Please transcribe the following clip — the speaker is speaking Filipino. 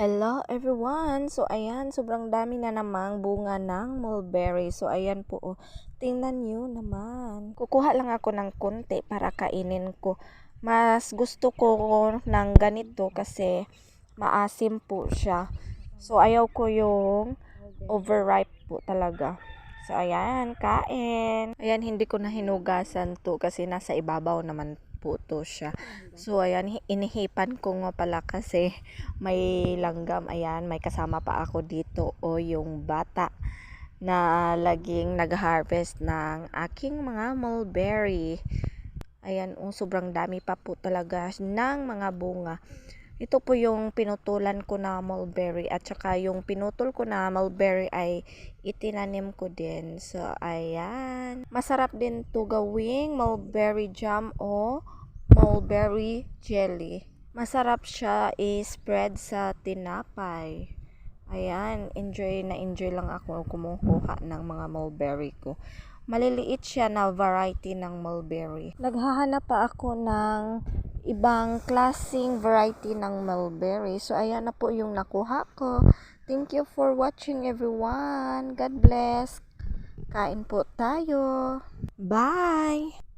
Hello everyone! So ayan, sobrang dami na namang bunga ng mulberry. So ayan po, oh. tingnan nyo naman. Kukuha lang ako ng konti para kainin ko. Mas gusto ko ng ganito kasi maasim po siya. So ayaw ko yung overripe po talaga. So ayan, kain. Ayan, hindi ko na hinugasan to kasi nasa ibabaw naman po to siya. So ayan, hi- inihipan ko nga pala kasi may langgam. Ayan, may kasama pa ako dito o yung bata na laging nag-harvest ng aking mga mulberry. Ayan, oh, sobrang dami pa po talaga ng mga bunga. Ito po yung pinutulan ko na mulberry at saka yung pinutol ko na mulberry ay itinanim ko din. So, ayan. Masarap din to gawing mulberry jam o mulberry jelly. Masarap siya i-spread sa tinapay. Ayan, enjoy na enjoy lang ako kumukuha ng mga mulberry ko. Maliliit siya na variety ng mulberry. Naghahanap pa ako ng ibang klasing variety ng mulberry. So, ayan na po yung nakuha ko. Thank you for watching everyone. God bless. Kain po tayo. Bye!